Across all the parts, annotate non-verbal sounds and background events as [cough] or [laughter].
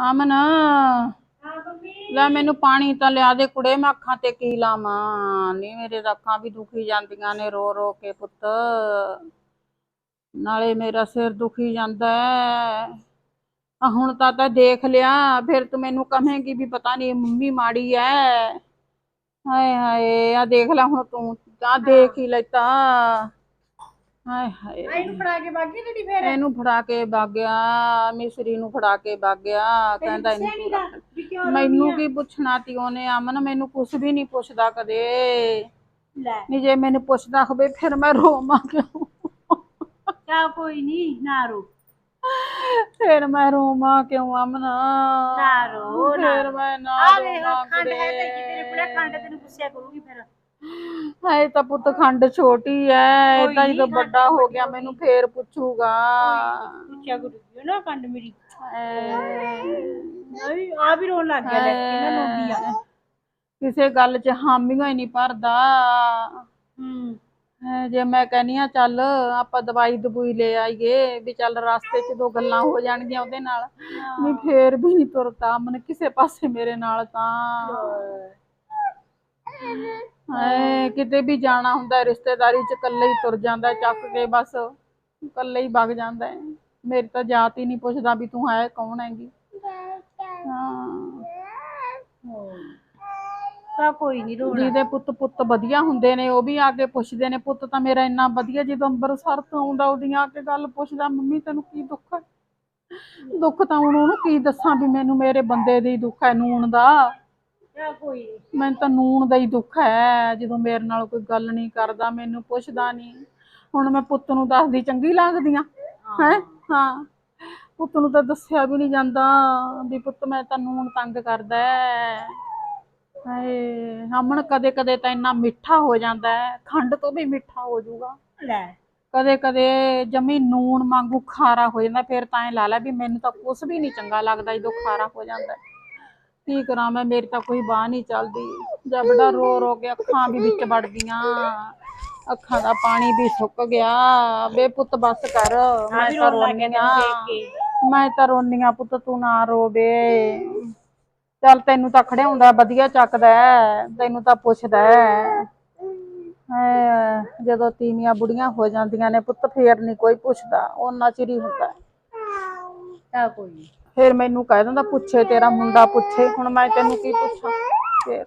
ਅਮਨ ਲੈ ਮੈਨੂੰ ਪਾਣੀ ਤਾਂ ਲਿਆ ਦੇ ਕੁੜੇ ਮੈਂ ਅੱਖਾਂ ਤੇ ਕੀ ਲਾਵਾਂ? ਨਹੀਂ ਮੇਰੇ ਤਾਂ ਅੱਖਾਂ ਵੀ ਦੁਖੀ ਜਾਂਦੀਆਂ ਨੇ ਰੋ ਰੋ ਕੇ ਪੁੱਤ। ਨਾਲੇ ਮੇਰਾ ਸਿਰ ਦੁਖੀ ਜਾਂਦਾ ਹੈ ਆ ਹੁਣ ਤਾਂ ਤਾਂ ਦੇਖ ਲਿਆ ਫਿਰ ਤੂੰ ਮੈਨੂੰ ਕਹੇਂਗੀ ਵੀ ਪਤਾ ਨਹੀਂ ਮੰਮੀ ਮਾੜੀ ਐ। ਹਾਏ ਹਾਏ ਆ ਦੇਖ ਲੈ ਹੁਣ ਤੂੰ ਤਾਂ ਦੇਖ ਹੀ। ਲੈਤਾ ਹਾਏ ਹਾਏ। ਆਈ ਨੂੰ ਫੜਾ ਕੇ ਬਾਗੀ ਜਿਹੜੀ ਫੇਰ? ਇਹਨੂੰ ਫੜਾ ਕੇ ਵਗ ਗਿਆ ਮਿਸਰੀ ਨੂੰ ਫੜਾ ਕੇ ਵਗ ਗਿਆ ਕਹਿੰਦਾ ਇਹਨੂੰ ਤੂੰ ਰੱਖ ਲੈ। ਵੀ ਕਿਉਂ ਮੈਨੂੰ ਕੀ ਪੁੱਛਣਾ ਤੀ ਉਹਨੇ ਅਮਨ ਮੈਨੂੰ ਕੁਝ ਵੀ ਨਹੀਂ ਪੁੱਛਦਾ ਕਦੇ। ਲੈ। ਨਹੀਂ ਜੇ ਮੈਨੂੰ ਪੁੱਛਦਾ ਹੋਵੇ ਫਿਰ ਮੈਂ ਰੋਵਾਂ ਕਿਉਂ? ਚਾ ਕੋਈ ਨਹੀਂ ਨਾ ਰੋ। ਫਿਰ ਮੈਂ ਰੋਵਾਂ ਕਿਉਂ ਅਮਨ? ਨਾ ਰੋ ਨਾ ਫਿਰ ਮੈਂ ਨਾ ਆ ਵੇਖ ਰੋਵਾਂ ਖੰਡ ਹੈ ਤੇ ਕਦੇ। ਤੇਰੇ ਬੁੜਾ ਖੰਡ ਤੈਨੂੰ ਪੁੱਛਿਆ ਕਰੂਗੀ ਫਿਰ। ਹਾਏ ਤਾਂ ਪੁੱਤ ਖੰਡ ਛੋਟੀ ਐ ਇਹ ਤਾਂ ਜਦੋਂ ਵੱਡਾ ਹੋ ਗਿਆ ਮੈਨੂੰ ਫੇਰ ਪੁੱਛੂਗਾ। ਪੁੱਛਿਆ ਕਰੂਗੀ ਨਾ ਖੰਡ ਮੇਰੀ। ਹਾਏ। ਆ ਵੀ ਰੋਣ ਲੱਗ ਗਿਆ ਲੈ ਇਹਨਾਂ ਰੋਂਦੀ ਆ। ਕਿਸੇ ਗੱਲ 'ਚ ਹਾਮੀਆਂ ਹੀ ਨਹੀਂ ਭਰਦਾ। ਹੈਂ, ਜੇ ਮੈਂ ਕਹਿੰਨੀ ਆ ਚੱਲ ਆਪਾਂ ਦਵਾਈ ਦਬੂਈ ਲੈ ਆਈਏ ਵੀ ਚੱਲ ਰਸਤੇ 'ਚ ਦੋ ਗੱਲਾਂ ਹੋ ਜਾਣਗੀਆਂ ਉਹਦੇ ਨਾਲ। ਨਹੀਂ ਫੇਰ ਵੀ ਨਹੀਂ ਤੁਰਦਾ ਮਨ ਕਿਸੇ ਪਾਸੇ ਮੇਰੇ ਨਾਲ ਤਾਂ। ਹਾਏ ਕਿਤੇ ਵੀ ਜਾਣਾ ਹੁੰਦਾ ਰਿਸ਼ਤੇਦਾਰੀ 'ਚ ਇਕੱਲੇ ਹੀ ਤੁਰ ਜਾਂਦਾ ਚੱਕ ਕੇ ਬਸ ਇਕੱਲੇ ਹੀ ਵਗ ਜਾਂਦਾ ਹੈ। ਮੇਰੀ ਤਾਂ ਜਾਤ ਹੀ ਨਹੀਂ ਪੁੱਛਦਾ ਵੀ ਤੂੰ ਹੈ ਕੌਣ ਹੈਗੀ। ਹਾਂ। ਤਾਂ ਕੋਈ ਨਹੀਂ ਰੋਣਾ। ਜਿਹਦੇ ਪੁੱਤ ਪੁੱਤ ਵਧੀਆ ਹੁੰਦੇ ਨੇ ਉਹ ਵੀ ਆ ਕੇ ਪੁੱਛਦੇ ਨੇ ਪੁੱਤ ਤਾਂ ਮੇਰਾ ਇੰਨਾ ਵਧੀਆ ਜਦੋਂ ਅੰਮ੍ਰਿਤਸਰ ਤੋਂ ਆਉਂਦਾ ਉਹਦੀਆਂ ਆ ਕੇ ਗੱਲ ਪੁੱਛਦਾ ਮੰਮੀ ਤੈਨੂੰ ਕੀ ਦੁੱਖ ਹੈ? ਦੁੱਖ ਤਾਂ ਹੁਣ ਉਹਨੂੰ ਕੀ ਦੱਸਾਂ ਵੀ ਮੈਨੂੰ ਮੇਰੇ ਬੰਦੇ ਦੀ ਦੁੱਖ ਹੈ ਨੂਣ ਦਾ। ਕੋਈ ਮੈਨੂੰ ਤਾਂ ਨੂਣ ਦਾ ਹੀ ਦੁੱਖ ਹੈ ਜਦੋਂ ਮੇਰੇ ਨਾਲ ਕੋਈ ਗੱਲ ਨਹੀਂ ਕਰਦਾ ਮੈਨੂੰ ਪੁੱਛਦਾ ਨਹੀਂ ਹੁਣ ਮੈਂ ਪੁੱਤ ਨੂੰ ਦੱਸਦੀ ਚੰਗੀ ਲੱਗਦੀਆਂ ਹੈ? ਹਾਂ। ਪੁੱਤ ਨੂੰ ਤਾਂ ਦੱਸਿਆ ਵੀ ਨਹੀਂ ਜਾਂਦਾ ਵੀ ਪੁੱਤ ਮੈਂ ਤਾਂ ਨੂਣ ਤੰਗ ਕਰਦਾ ਹੈ ਹਾਏ ਹਮਣ ਕਦੇ ਕਦੇ ਤਾਂ ਇੰਨਾ ਮਿੱਠਾ ਹੋ ਜਾਂਦਾ ਹੈ ਖੰਡ ਤੋਂ ਵੀ ਮਿੱਠਾ ਹੋ ਜਾਊਗਾ। ਲੈ। ਕਦੇ ਕਦੇ ਜਮੀ ਨੂਣ ਵਾਂਗੂ ਖਾਰਾ ਹੋ ਜਾਂਦਾ ਫਿਰ ਤਾਂ ਐ ਲਾ ਲੈ ਵੀ ਮੈਨੂੰ ਤਾਂ ਕੁਝ ਵੀ ਨਹੀਂ ਚੰਗਾ ਲੱਗਦਾ ਜਦੋਂ ਖਾਰਾ ਹੋ ਜਾਂਦਾ। ਕੀ ਕਰਾਂ ਮੈਂ ਮੇਰੀ ਤਾਂ ਕੋਈ ਬਾਹ ਨਹੀਂ ਚੱਲਦੀ। ਜਬੜਾ ਰੋ ਰੋ ਕੇ ਅੱਖਾਂ ਵੀ ਵਿੱਚ ਵੜ ਗਈਆਂ ਅੱਖਾਂ ਦਾ ਪਾਣੀ ਵੀ ਸੁੱਕ ਗਿਆ। ਬੇ ਪੁੱਤ ਬਸ ਕਰ ਮੈਂ ਤਾਂ ਰੋਣ ਲੱਗ ਗਿਆ ਰੋਨੀ ਤੈਨੂੰ ਆਂ। ਦੇਖ ਕੇ। ਮੈਂ ਤਾਂ ਰੋਨੀ ਆਂ ਪੁੱਤ ਤੂੰ ਨਾ ਰੋਵੇ ਚੱਲ ਤੈਨੂੰ ਤਾਂ ਖੜਿਆਉਂਦਾ ਵਧੀਆ ਚੱਕਦਾ ਤੈਨੂੰ ਤਾਂ ਪੁੱਛਦਾ ਜਦੋਂ ਤੀਵੀਆਂ ਬੁੜੀਆਂ ਹੋ ਜਾਂਦੀਆਂ ਨੇ ਪੁੱਤ ਫੇਰ ਨਹੀਂ ਕੋਈ ਪੁੱਛਦਾ ਉਹਨਾਂ ਚਿਰ ਹੀ ਹੁੰਦਾ। ਕੋਈ ਨੀ। ਫਿਰ ਮੈਨੂੰ ਕਹਿ ਦਿੰਦਾ ਪੁੱਛੇ ਤੇਰਾ ਮੁੰਡਾ ਪੁੱਛੇ ਹੁਣ ਮੈਂ ਤੈਨੂੰ ਕੀ ਪੁੱਛਾਂ? ਫਿਰ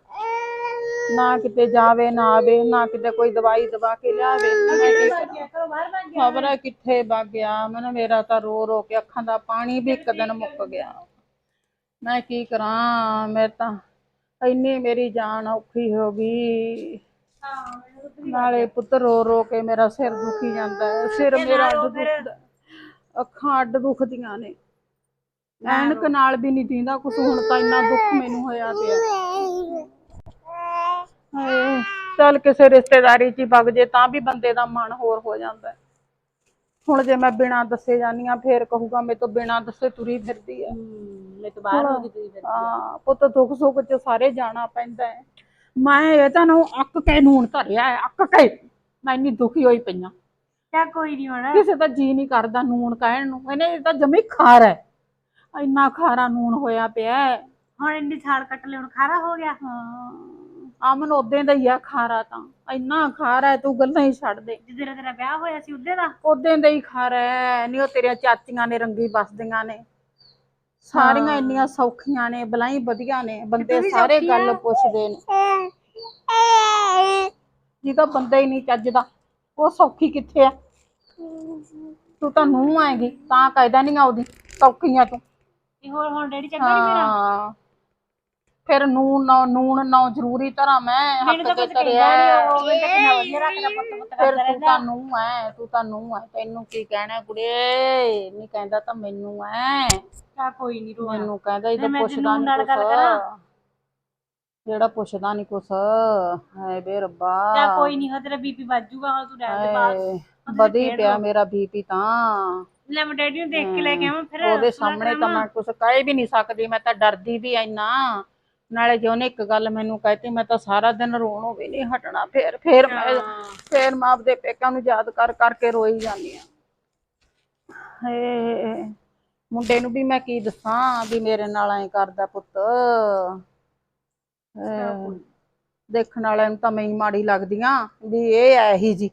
ਨਾ ਕਿਤੇ ਜਾਵੇ ਨਾ ਆਵੇ ਨਾ ਕਿਤੇ ਕੋਈ ਦਵਾਈ ਦਵਾ ਕੇ ਲਿਆਵੇ। ਮੈਂ ਖਬਰ ਕਿੱਥੇ ਵਗ ਗਿਆ? ਮੈਨੂੰ ਮੇਰਾ ਤਾਂ ਰੋ ਰੋ ਕੇ ਅੱਖਾਂ ਦਾ ਪਾਣੀ ਵੀ ਇੱਕ ਦਿਨ ਮੁੱਕ ਗਿਆ। ਮੈਂ ਕੀ ਕਰਾਂ? ਮੇਰੇ ਤਾਂ ਇੰਨੀ ਮੇਰੀ ਜਾਨ ਔਖੀ ਹੋ ਗਈ। ਨਾਲੇ ਪੁੱਤ ਰੋ ਰੋ ਕੇ ਮੇਰਾ ਸਿਰ ਦੁਖੀ ਜਾਂਦਾ ਹੈ। ਸਿਰ ਮੇਰਾ ਅੱਡ ਦੁਖਦਾ ਅੱਖਾਂ ਅੱਡ ਦੁਖਦੀਆਂ ਨੇ। ਐਨਕ ਨਾਲ ਵੀ ਨਹੀਂ ਦੀਂਦਾ ਕੁਛ ਹੁਣ ਤਾਂ ਇੰਨਾ ਦੁੱਖ ਮੈਨੂੰ ਹੋਇਆ ਪਿਆ। ਹਾਏ ਚੱਲ ਕਿਸੇ ਰਿਸ਼ਤੇਦਾਰੀ 'ਚ ਹੀ ਵਗ ਜੇ ਤਾਂ ਵੀ ਬੰਦੇ ਦਾ ਮਨ ਹੋਰ ਹੋ ਜਾਂਦਾ ਹੈ। ਹੁਣ ਜੇ ਮੈਂ ਬਿਨਾਂ ਦੱਸੇ ਜਾਨੀ ਆ ਫੇਰ ਕਹੂਗਾ ਮੇਰੇ ਤੋਂ ਬਿਨਾਂ ਦੱਸੇ ਤੁਰੀ ਫਿਰਦੀ ਹੈ। ਮੈਂ ਤਾਂ ਬਾਹਰ ਹੋ ਗਈ ਤੁਸੀਂ ਫਿਰ ਹਾਂ। ਪੁੱਤ ਦੁੱਖ ਸੁੱਖ 'ਚ ਸਾਰੇ ਜਾਣਾ ਪੈਂਦਾ ਹੈ। ਮੈਂ ਇਹ ਤਾਂ ਨੂੰ ਅੱਕ ਕੇ ਨੂਣ ਧਰਿਆ ਹੈ ਅੱਕ ਕੇ। ਮੈਂ ਇੰਨੀ ਦੁਖੀ ਹੋਈ ਪਈਆਂ ਚਾ ਕੋਈ ਨਹੀਂ ਹੋਣਾ। ਕਿਸੇ ਦਾ ਜੀ ਨਹੀਂ ਕਰਦਾ ਨੂਣ ਕਹਿਣ ਨੂੰ। ਇਹਨੇ ਇਹ ਤਾਂ ਜਮੀ ਖਾਰ ਹੈ। ਇੰਨਾ ਖਾਰਾ ਨੂਣ ਹੋਇਆ ਪਿਆ ਹੈ। ਹੁਣ ਇੰਨੀ ਥਾਲ ਕੱਟ ਲੈ ਹੁਣ ਖਾਰਾ ਹੋ ਗਿਆ? ਹਾਂ ਆਮਨ ਉਦੋਂ ਦਾ ਹੀ ਆ ਖਾਰਾ ਤਾਂ। ਇੰਨਾ ਖਾਰਾ ਹੈ ਤੂੰ ਗੱਲਾਂ ਹੀ ਛੱਡ ਦੇ। ਜਿੱਦੇ ਤੇਰਾ ਵਿਆਹ ਹੋਇਆ ਸੀ ਉਹਦੇ ਦਾ? ਉਦੋਂ ਦਾ ਹੀ ਖਾਰਾ ਹੈ ਨਹੀਂ ਉਹ ਤੇਰੀਆਂ ਚਾਚੀਆਂ ਨੇ ਰੰਗੀ ਬਸਦੀਆਂ ਨੇ। ਸਾਰੀਆਂ ਇੰਨੀਆਂ ਸੌਖੀਆਂ ਨੇ ਬਲਾਈ ਵਧੀਆ ਨੇ ਬੰਦੇ ਸਾਰੇ ਗੱਲ? ਪੁੱਛਦੇ ਨੇ। ਜਿਹਦਾ ਬੰਦਾ ਹੀ ਨਹੀਂ ਚੱਜਦਾ ਉਹ ਸੌਖੀ ਕਿੱਥੇ ਆ? ਤੂੰ ਤਾਂ ਨੂੰ ਆਏਗੀ ਤਾਂ ਕਾਇਦਾ ਨਹੀਂ ਆਉਦੀ ਸੌਖੀਆਂ ਤੂੰ। ਤੇ ਹੋਰ ਹੁਣ ਡੈਡੀ ਚੰਗਾ ਨਹੀਂ ਮੇਰਾ? ਹਾਂ। ਫਿਰ ਨੂਨ ਨਾ ਨੂਨ ਨਾ ਜ਼ਰੂਰੀ ਤਰ੍ਹਾਂ ਮੈਂ ਮੈਨੂੰ ਤਾਂ ਹੱਥ ਤੇ ਕੁਝ ਧਰਿਆ। ਕਹਿੰਦਾ ਨਹੀਂ ਉਹ ਮੈਨੂੰ ਤਾਂ ਕਿੰਨਾ ਵਧੀਆ ਰੱਖਦਾ ਪੁੱਤ ਪੁੱਤ ਫਿਰ ਕਰਦਾ ਤੂੰ ਤਾਂ ਨੂੰ ਐ ਤੂੰ ਤਾਂ ਨੂੰ ਐ। ਤੈਨੂੰ ਕੀ ਕਹਿਣਾ ਕੁੜੇ ਨਹੀਂ ਕਹਿੰਦਾ ਤਾਂ ਮੈਨੂੰ ਐ। ਚਾ ਕੋਈ ਨਹੀਂ ਰੋਣਾ। ਮੈਨੂੰ ਕਹਿੰਦਾ ਇਹ ਤਾਂ ਮੈਂ ਪੁੱਛਦਾ ਨਹੀਂ ਨਾਲ ਕੁਛ। ਗੱਲ ਕਰਾਂ? ਜਿਹੜਾ ਪੁੱਛਦਾ ਨਹੀਂ ਕੁਛ। ਹਾਏ ਬੇ ਰੱਬਾ। ਕੋਈ ਨਹੀਂ ਹੋ ਤੇਰਾ ਬੀਪੀ ਵੱਜ ਜੂਗਾ ਹੁਣ ਤੂੰ ਰਹਿਣ ਦੇ ਬਾਅਦ। ਹਾਏ, ਵਧੀ ਪਿਆ ਮੇਰਾ ਬੀਪੀ ਤਾਂ। ਲੈ ਮੈਂ ਡੈਡੀ ਨੂੰ ਦੇਖ ਕੇ ਲੈ ਕੇ ਆਵਾਂ ਫਿਰ ਉਹਦੇ ਸਾਹਮਣੇ ਤਾਂ। ਮੈਂ ਕੁਛ ਕਹਿ ਵੀ ਨਹੀਂ ਸਕਦੀ ਮੈਂ ਤਾਂ ਡਰਦੀ ਵੀ ਇੰਨਾ ਨਾਲੇ ਜੇ ਉਹਨੇ ਇੱਕ ਗੱਲ ਮੈਨੂੰ ਕਹਿਤੀ ਮੈਂ ਤਾਂ ਸਾਰਾ ਦਿਨ ਰੋਣੋਂ ਵੀ ਨਹੀਂ ਹਟਣਾ ਫੇਰ ਫੇਰ ਮੈਂ। ਫੇਰ ਮੈਂ ਆਪਦੇ ਪੇਕਾਂ ਨੂੰ ਯਾਦ ਕਰ ਕਰਕੇ ਰੋਈ ਜਾਂਦੀ ਆ ਹੇ ਮੁੰਡੇ ਨੂੰ ਵੀ ਮੈਂ ਕੀ ਦੱਸਾਂ ਵੀ ਮੇਰੇ ਨਾਲ ਐ ਕਰਦਾ ਪੁੱਤ ਦੇਖਣ ਵਾਲਿਆਂ ਨੂੰ ਤਾਂ ਮੈਂ ਮਾੜੀ ਲੱਗਦੀਆਂ ਵੀ ਇਹ ਐ ਹੀ ਜੀ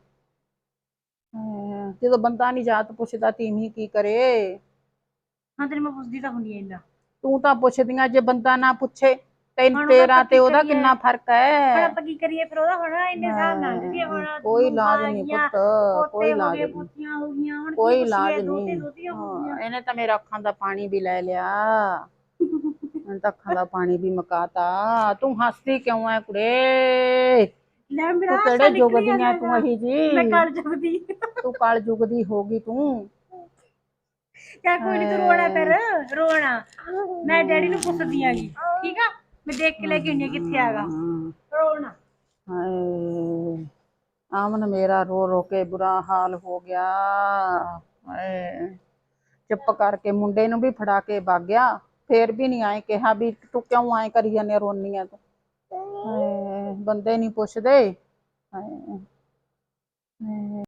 ਜਦੋਂ ਬੰਦਾ ਨਹੀਂ ਜਾਤ ਪੁੱਛਦਾ ਤੀਵੀਂ ਕੀ ਕਰੇ। ਹਾਂ ਤੇਰੀ ਮੈਂ ਪੁੱਛਦੀ ਤਾਂ ਹੁੰਦੀ ਐ ਇੰਨਾ। ਤੂੰ ਤਾਂ ਪੁੱਛਦੀਆਂ ਜੇ ਬੰਦਾ ਨਾ ਪੁੱਛੇ ਤੇ ਹੁਣ ਉਹਦਾ ਤੇਰਾ ਤੇ ਉਹਦਾ। ਕਿੰਨਾ ਫ਼ਰਕ ਹੁਣ ਹੈ ਆਪਾਂ ਕੀ ਕਰੀਏ? ਫਿਰ ਉਹਦਾ ਹੁਣ ਇੰਨੇ ਸਾਲ ਲੰਘ ਗਏ ਹੁਣ ਕੋਈ ਇਲਾਜ ਨਹੀਂ ਪੁੱਤ ਕੋਈ ਇਲਾਜ ਨਹੀਂ। ਹੁਣ ਕੋਈ ਇਲਾਜ ਨਹੀਂ। ਇਹਨੇ ਤਾਂ ਮੇਰੇ ਅੱਖਾਂ ਦਾ ਪਾਣੀ ਵੀ ਲੈ ਲਿਆ। [laughs] ਇਹਨੇ ਤਾਂ ਅੱਖਾਂ ਦਾ ਪਾਣੀ ਵੀ ਮਕਾਤਾ। ਤੂੰ ਹੱਸਦੀ ਕਿਉਂ ਐ ਕੁੜੇ? ਲੈ ਮੇਰਾ ਤੂੰ ਕਿਹੜੇ ਯੁੱਗ ਦੀ ਐ ਤੂੰ ਅਹੀ ਮੈਂ ਜੀ ਜਗਦੀ। ਤੂੰ ਕਾਲ ਯੁੱਗ ਦੀ ਹੋ ਗਈ ਤੂੰ। ਕਿਆ ਕੋਈ ਨਹੀਂ ਤੂੰ ਰੋਣਾ ਫਿਰ ਰੋਣਾ। ਮੈਂ ਡੈਡੀ ਨੂੰ ਪੁੱਛਦੀ ਆਂਗੀ ਠੀਕ ਆ? ਮੈਂ ਦੇਖ ਕੇ ਲੈ ਕੇ ਆਉਂਦੀ ਹਾਂ ਕਿੱਥੇ ਆਗਾ ਰੋਣਾ। ਹਾਏ ਆਮਨ ਮੇਰਾ ਰੋ ਰੋ ਕੇ ਬੁਰਾ ਹਾਲ ਹੋ ਗਿਆ। ਹਾਏ ਚੁੱਪ ਕਰਕੇ ਮੁੰਡੇ ਨੂੰ ਵੀ ਫੜਾ ਕੇ ਵਗ ਗਿਆ। ਫੇਰ ਵੀ ਨਹੀਂ ਆਏ ਕਿਹਾ ਵੀ ਤੂੰ ਕਿਉਂ ਆਏ ਕਰੀ ਜਾਂਦੇ ਰੋਨੀ ਆ ਤੂੰ। ਬੰਦੇ ਨਹੀਂ ਪੁੱਛਦੇ। ਹਾਏ। ਹਾਏ